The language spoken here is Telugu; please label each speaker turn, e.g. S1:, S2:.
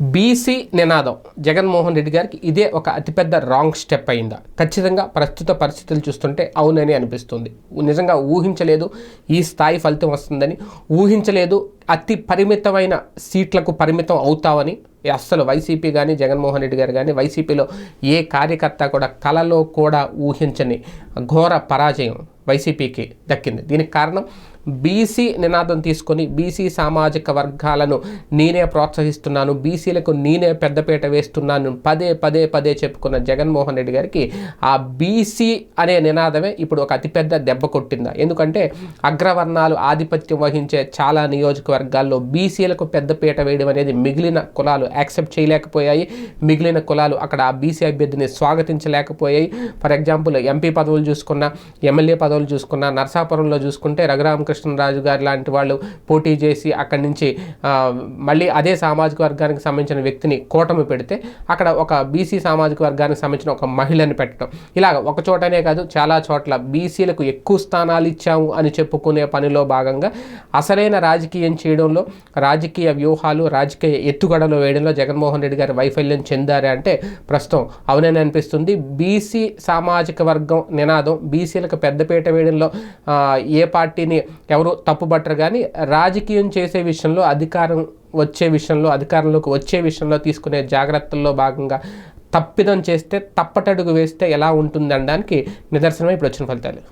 S1: బీసీ నినాదం. జగన్మోహన్ రెడ్డి గారికి ఇదే ఒక అతిపెద్ద రాంగ్ స్టెప్ అయిందా? ఖచ్చితంగా ప్రస్తుత పరిస్థితులు చూస్తుంటే అవునని అనిపిస్తుంది. నిజంగా ఊహించలేదు ఈ స్థాయి ఫలితం వస్తుందని. ఊహించలేదు అతి పరిమితమైన సీట్లకు పరిమితం అవుతావని. అస్సలు వైసీపీ కానీ జగన్మోహన్ రెడ్డి గారు కానీ వైసీపీలో ఏ కార్యకర్త కూడా కలలో కూడా ఊహించని ఘోర పరాజయం వైసీపీకి దక్కింది. దీనికి కారణం బీసీ నినాదం తీసుకొని బీసీ సామాజిక వర్గాలను నేనే ప్రోత్సహిస్తున్నాను బీసీలకు నేనే పెద్దపీట వేస్తున్నాను పదే పదే పదే చెప్పుకున్న జగన్మోహన్ రెడ్డి గారికి ఆ బీసీ అనే నినాదమే ఇప్పుడు ఒక అతిపెద్ద దెబ్బ కొట్టిందా? ఎందుకంటే అగ్రవర్ణాలు ఆధిపత్యం వహించే చాలా నియోజకవర్గాల్లో బీసీలకు పెద్దపీట వేయడం అనేది మిగిలిన కులాలు యాక్సెప్ట్ చేయలేకపోయాయి. మిగిలిన కులాలు అక్కడ ఆ బీసీ అభ్యర్థిని స్వాగతించలేకపోయాయి. ఫర్ ఎగ్జాంపుల్ ఎంపీ పదవులు చూసుకున్న ఎమ్మెల్యే పదవులు చూసుకున్న నర్సాపురంలో చూసుకుంటే రామకృష్ణరాజు గారు లాంటి వాళ్ళు పోటీ చేసి అక్కడి నుంచి మళ్ళీ అదే సామాజిక వర్గానికి సంబంధించిన వ్యక్తిని కూటమి పెడితే అక్కడ ఒక బీసీ సామాజిక వర్గానికి సంబంధించిన ఒక మహిళని పెట్టడం. ఇలాగ ఒక చోటనే కాదు చాలా చోట్ల బీసీలకు ఎక్కువ స్థానాలు ఇచ్చాము అని చెప్పుకునే పనిలో భాగంగా అసలైన రాజకీయం చేయడంలో రాజకీయ వ్యూహాలు రాజకీయ ఎత్తుగడలు వేయడంలో జగన్మోహన్ రెడ్డి గారి వైఫల్యం చెందారే అంటే ప్రస్తుతం అవునని అనిపిస్తుంది. బీసీ సామాజిక వర్గం నినాదం బీసీలకు పెద్దపీట వేయడంలో ఏ పార్టీని ఎవరు తప్పుబట్టరు కానీ రాజకీయం చేసే విషయంలో అధికారం వచ్చే విషయంలో అధికారంలోకి వచ్చే విషయంలో తీసుకునే జాగ్రత్తల్లో భాగంగా తప్పిదం చేస్తే తప్పటడుగు వేస్తే ఎలా ఉంటుంది అనడానికి నిదర్శనమే ఇప్పుడు వచ్చిన ఫలితాలు.